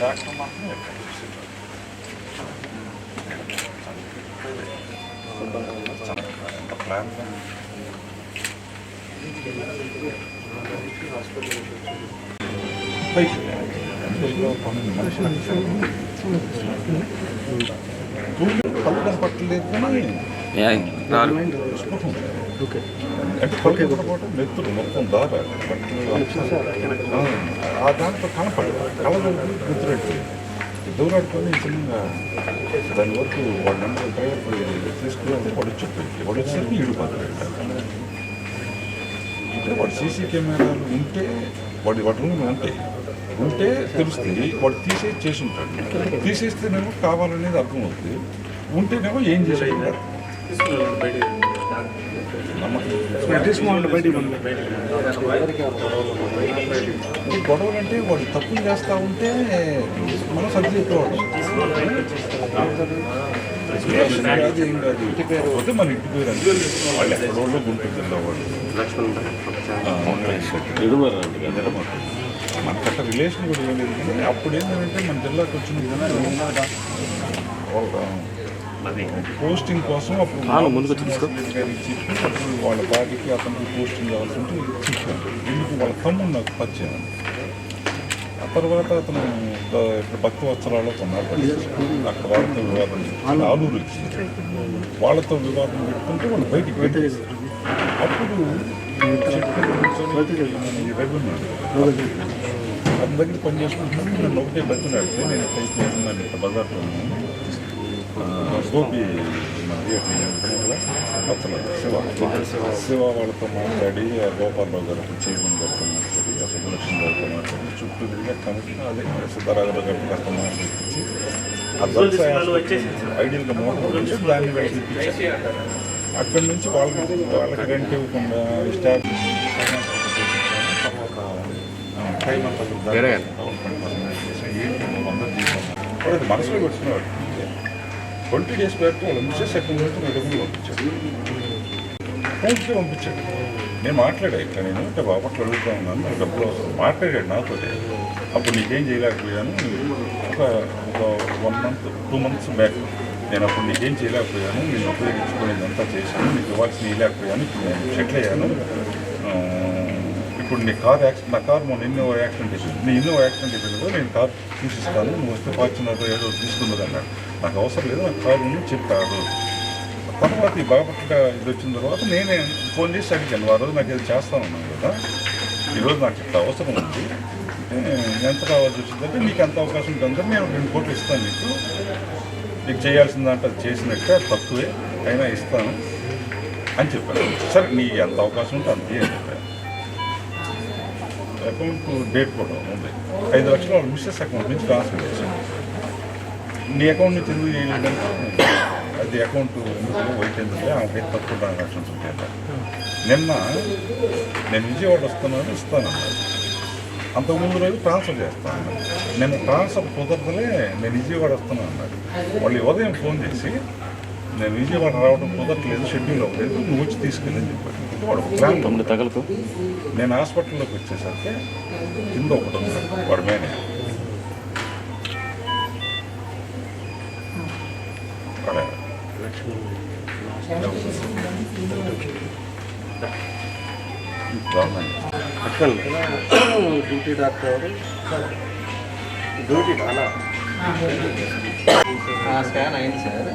Doctor మాత్రం ఎక్కడ చూసేటోడు. ఎంత ప్లాన్ పైకి కనపడటం నెత్తురు మొత్తం దార. ఆ దాంట్లో కనపడదు. కళ్ళలో నెత్తురెట్టు దూరాడుకొని చిన్నగా దాని వరకు వాడు నన్ను డ్రైవర్ తీసుకుని వాడు చెప్పి వాడు వచ్చేసరికి ఈడిపోతాడు అంటే వాడు సీసీ కెమెరాలు ఉంటే వాడి వాడి రూమ్ ఉంటే ఉంటే తెలుస్తుంది వాడు తీసేసి చేసి ఉంటాడు. తీసేస్తేనేమో కావాలనేది అర్థమవుతుంది. ఉంటేనేమో ఏం చేసేది? గొడవలు అంటే వాడు తప్పులు చేస్తూ ఉంటే మనం సర్ది చెప్పేవాడు అది ఏం కాదు మన ఇంటి పేరు వాళ్ళు ఎక్కడో మనకట్ట రిలేషన్ కూడా లేదు కానీ అప్పుడు ఏంటంటే మన జిల్లాకు వచ్చిన పోస్టింగ్ కోసం అప్పుడు ముందుకు అప్పుడు వాళ్ళ బాడీకి అతనికి పోస్టింగ్ కావాల్సి ఉంటే ఇచ్చాను ఎందుకు వాళ్ళ తమ్ముడు నాకు పరిచయం? ఆ తర్వాత అతను ఇక్కడ భక్తి వస్త్రాల్లో కొన్నాడు. అక్కడ వాళ్ళతో వివాదం వాళ్ళ ఆలూరు వాళ్ళతో వివాదం పెట్టుకుంటే వాళ్ళు బయటికి పెట్టేసి అప్పుడు రెవెన్యూ అతని దగ్గర పని చేసుకుంటున్నాను. నన్ను ఒకటే బతున్నాడు నేను చేస్తున్నాను? ఇక్కడ బజార్లో గోపి అతను శివ శివ వాళ్ళతో మాట్లాడి ఆ గోపాలరావు గారితో చైర్మన్ గారితో మాట్లాడి సుబ్బలక్ష్మి గారితో మాట్లాడి చుట్టూ తిరిగి కమిటీ అదే సిద్ధరాఘవ గారితో కాస్త మాట్లాడించి ఐడియల్గా మోటార్ దాన్ని వెళ్ళి అక్కడి నుంచి వాళ్ళకి వాళ్ళకి రెంట్ ఇవ్వకుండా స్టాఫ్ టైం అంతా వాడు మనసులో పెట్టుకున్నాడు ట్వంటీ డేస్ బ్యాక్ వాళ్ళ మిస్సెస్ అకౌంట్ నుంచి నా డబ్బులు పంపించాను. ఫోన్పే పంపించాడు నేను మాట్లాడా ఇక్కడ నేను అంటే బాపట్లు అడుగుతా ఉన్నాను నాకు డబ్బులు అవసరం. మాట్లాడాడు నాతో అప్పుడు నీకేం చేయలేకపోయాను ఒక ఒక one month two months back నేను అప్పుడు నీకేం చేయలేకపోయాను నేను ఉపయోగించుకునేది అంతా చేశాను నీకు ఇవ్వాల్సిన ఇవ్వలేకపోయాను ఇప్పుడు నేను సెటిల్ అయ్యాను. ఇప్పుడు నీ కార్ యాక్సిడెంట్ నా కార్ మొన్న ఎన్నో యాక్సిడెంట్ అయిపోయింది. నీ ఎన్నో యాక్సిడెంట్ అయిపోయింది నేను కార్ తీసిస్తాను నువ్వు వస్తే ఫార్చునర్ ఏదో తీసుకున్నది అన్నాడు. నాకు అవసరం లేదు నాకు కార్ ఉంది చెప్పాడు. తర్వాత ఈ బాపట్ల ఇది వచ్చిన తర్వాత నేనే ఫోన్ చేసి అడిగాను ఆ రోజు నాకు ఇది చేస్తానన్నాను కదా ఈరోజు నాకు ఇట్లా అవసరం ఉంది ఎంత కావాల్సి వచ్చిందంటే నీకు ఎంత అవకాశం ఉంటుందో నేను రెండు కోట్లు ఇస్తాను నీకు. నీకు చేయాల్సిందంటే అది చేసినట్టే అది తక్కువే అయినా ఇస్తాను అని చెప్పాను సరే నీ ఎంత అవకాశం ఉంటే అంతే అని చెప్పాను అకౌంట్ డేట్ కూడా ఉంది. ఐదు లక్షలు వాళ్ళ మిస్సెస్ అకౌంట్ నుంచి ట్రాన్స్ఫర్ చేశాను నీ అకౌంట్ నుంచి ఎందుకు చేయలేదంటే అది అకౌంట్ ఎందుకు వైట్ ఎందుకు ఆమెకి తక్కువ ట్రాన్సాక్షన్స్ ఉంటాయి నిన్న నేను విజయవాడ వస్తున్నాను ఇస్తానన్నారు. అంతకుముందు రోజు ట్రాన్స్ఫర్ చేస్తాను నేను ట్రాన్స్ఫర్ కుదరదలే నేను విజయవాడ వస్తున్నాను అన్నాడు వాళ్ళు ఉదయం ఫోన్ చేసి నేను విజయవాడ రావడం కుదరట్లేదు షెడ్యూల్ అవ్వలేదు నువ్వు వచ్చి తీసుకెళ్ళని చెప్పాడు వాడు తగలకు. నేను హాస్పిటల్లోకి వచ్చేసరికి కింద ఒకటి ఉన్నాడు వాడు గవర్నమెంట్ డ్యూటీ డాక్టర్ డ్యూటీ అలా. స్కాన్ అయింది సార్.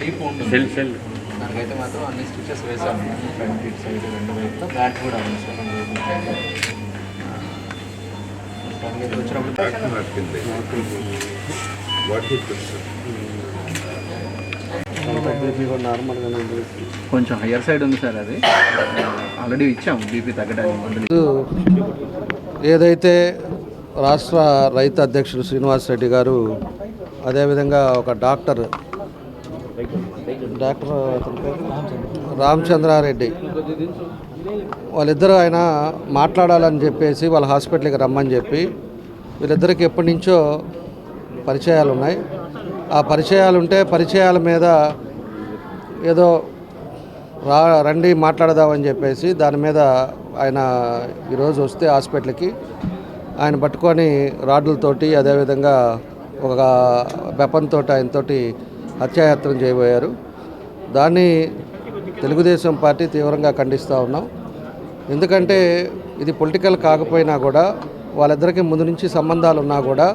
డీప్ ఉంటుంది? Cell cell. దానికైతే మాత్రం అన్ని స్టిచెస్ వేసాము ఫ్రంట్ ఇటు సైడ్ రెండు వైపులో. బ్యాక్ కూడా ఉంది. దానికైతే వచ్చినప్పుడు కొంచెం హయ్యర్ సైడ్ ఉంది సార్ అది. ఆల్రెడీ ఇచ్చాము బీపీ తగ్గడానికి. ఏదైతే రాష్ట్ర రైతు అధ్యక్షుడు శ్రీనివాస్ రెడ్డి గారు అదేవిధంగా ఒక డాక్టర్ డాక్టర్ రామచంద్రారెడ్డి. వాళ్ళిద్దరూ ఆయన మాట్లాడాలని చెప్పేసి వాళ్ళ హాస్పిటల్కి రమ్మని చెప్పి వీళ్ళిద్దరికి ఎప్పటి నుంచో పరిచయాలు ఉన్నాయి. ఆ పరిచయాలు ఉంటే పరిచయాల మీద ఏదో రా రండి మాట్లాడదామని చెప్పేసి దాని మీద ఆయన ఈరోజు వస్తే హాస్పిటల్కి. ఆయన పట్టుకొని రాడ్లతోటి అదేవిధంగా ఒక బెపంతో ఆయనతోటి హత్యాయత్నం చేయబోయారు. దాన్ని తెలుగుదేశం పార్టీ తీవ్రంగా ఖండిస్తూ ఉన్నాం. ఎందుకంటే ఇది పొలిటికల్ కాకపోయినా కూడా వాళ్ళిద్దరికీ ముందు నుంచి సంబంధాలు ఉన్నా కూడా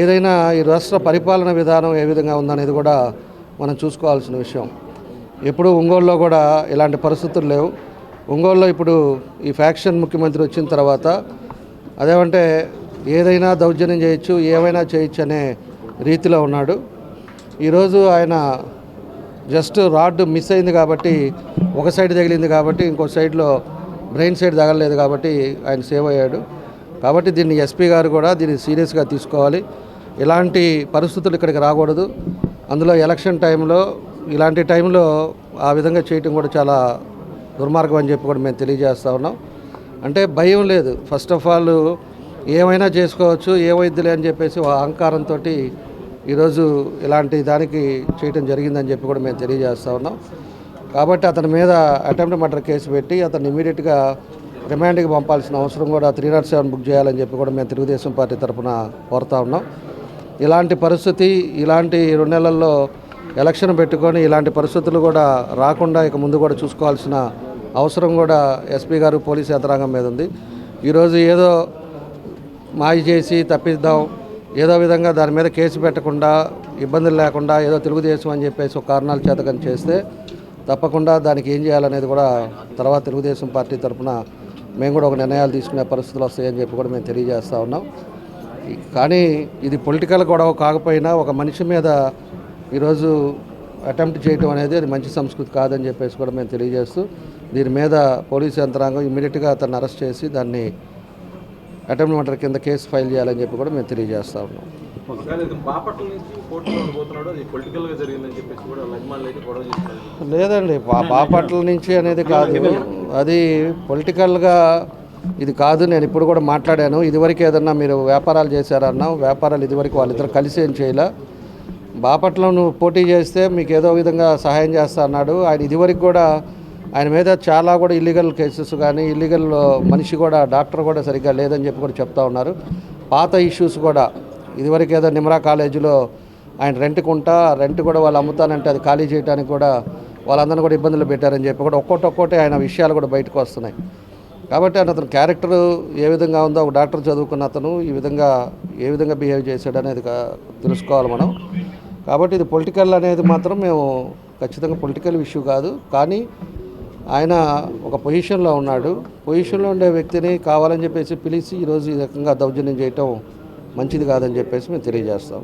ఏదైనా ఈ రాష్ట్ర పరిపాలన విధానం ఏ విధంగా ఉందనేది కూడా మనం చూసుకోవాల్సిన విషయం. ఎప్పుడు ఒంగోలులో కూడా ఇలాంటి పరిస్థితులు లేవు. ఒంగోలులో ఇప్పుడు ఈ ఫ్యాక్షన్ ముఖ్యమంత్రి వచ్చిన తర్వాత అదేమంటే ఏదైనా దౌర్జన్యం చేయొచ్చు ఏమైనా చేయొచ్చు అనే రీతిలో ఉన్నాడు. ఈరోజు ఆయన జస్ట్ రాడ్ మిస్ అయింది కాబట్టి ఒక సైడ్ తగిలింది కాబట్టి ఇంకో సైడ్లో బ్రెయిన్ సైడ్ తగలలేదు కాబట్టి ఆయన సేవ్ అయ్యాడు. కాబట్టి దీన్ని ఎస్పీ గారు కూడా దీన్ని సీరియస్గా తీసుకోవాలి. ఇలాంటి పరిస్థితులు ఇక్కడికి రాకూడదు. అందులో ఎలక్షన్ టైంలో ఇలాంటి టైంలో ఆ విధంగా చేయటం కూడా చాలా దుర్మార్గం అని చెప్పి కూడా మేము తెలియజేస్తా ఉన్నాం. అంటే భయం లేదు. ఫస్ట్ ఆఫ్ ఆల్ ఏమైనా చేసుకోవచ్చు ఏమైద్దిలే అని చెప్పేసి ఒక అహంకారంతో ఈరోజు ఇలాంటి దానికి చేయటం జరిగిందని చెప్పి కూడా మేము తెలియజేస్తా ఉన్నాం. కాబట్టి అతని మీద అటెంప్ట్ మర్డర్ కేసు పెట్టి అతను ఇమీడియట్గా రిమాండ్కి పంపాల్సిన అవసరం కూడా త్రీ నాట్ సెవెన్ బుక్ చేయాలని చెప్పి కూడా మేము తెలుగుదేశం పార్టీ తరఫున కోరుతా ఉన్నాం. ఇలాంటి పరిస్థితి ఇలాంటి రెండు నెలల్లో ఎలక్షన్ పెట్టుకొని ఇలాంటి పరిస్థితులు కూడా రాకుండా ఇక ముందు కూడా చూసుకోవాల్సిన అవసరం కూడా ఎస్పీ గారు పోలీసు యంత్రాంగం మీద ఉంది. ఈరోజు ఏదో మాయ చేసి తప్పిద్దాం ఏదో విధంగా దాని మీద కేసు పెట్టకుండా ఇబ్బందులు లేకుండా ఏదో తెలుగుదేశం అని చెప్పేసి ఒక కారణాల చేత కానీ చేస్తే తప్పకుండా దానికి ఏం చేయాలనేది కూడా తర్వాత తెలుగుదేశం పార్టీ తరఫున మేము కూడా ఒక నిర్ణయాలు తీసుకునే పరిస్థితులు వస్తాయని చెప్పి కూడా మేము తెలియజేస్తూ ఉన్నాం. కానీ ఇది పొలిటికల్ గొడవ కాకపోయినా ఒక మనిషి మీద ఈరోజు అటెంప్ట్ చేయటం అనేది అది మంచి సంస్కృతి కాదని చెప్పేసి కూడా మేము తెలియజేస్తూ దీని మీద పోలీసు యంత్రాంగం ఇమీడియట్గా అతన్ని అరెస్ట్ చేసి దాన్ని అటెంప్ట్ మర్డర్ కింద కేసు ఫైల్ చేయాలని చెప్పి కూడా మేము తెలియజేస్తా ఉన్నాం. లేదండి బాపట్ల నుంచి అనేది కాదు. అది పొలిటికల్గా ఇది కాదు నేను ఇప్పుడు కూడా మాట్లాడాను. ఇదివరకు ఏదన్నా మీరు వ్యాపారాలు చేశారన్నా వ్యాపారాలు ఇదివరకు వాళ్ళిద్దరు కలిసి ఏం చేయలే. బాపట్ల నువ్వు పోటీ చేస్తే మీకు ఏదో విధంగా సహాయం చేస్తా అన్నాడు. ఆయన ఇదివరకు కూడా ఆయన మీద చాలా కూడా ఇల్లీగల్ కేసెస్ కానీ ఇల్లీగల్ మనిషి కూడా డాక్టర్ కూడా సరిగ్గా లేదని చెప్పి కూడా చెప్తా ఉన్నారు. పాత ఇష్యూస్ కూడా ఇదివరకు ఏదో నిమ్రా కాలేజీలో ఆయన రెంట్ కొంటా రెంట్ కూడా వాళ్ళు అమ్ముతానంటే అది ఖాళీ చేయడానికి కూడా వాళ్ళందరినీ కూడా ఇబ్బందులు పెట్టారని చెప్పి కూడా ఒక్కొక్కటి ఆయన విషయాలు కూడా బయటకు వస్తున్నాయి. కాబట్టి ఆయన అతని క్యారెక్టర్ ఏ విధంగా ఉందో ఒక డాక్టర్ చదువుకున్న అతను ఈ విధంగా ఏ విధంగా బిహేవ్ చేశాడు అనేది తెలుసుకోవాలి మనం. కాబట్టి ఇది పొలిటికల్ అనేది మాత్రం మేము ఖచ్చితంగా పొలిటికల్ ఇష్యూ కాదు. కానీ ఆయన ఒక పొజిషన్లో ఉన్నాడు. పొజిషన్లో ఉండే వ్యక్తిని కావాలని చెప్పేసి పిలిచి ఈరోజు ఈ రకంగా దౌర్జన్యం చేయటం మంచిది కాదని చెప్పేసి మేము తెలియజేస్తాం.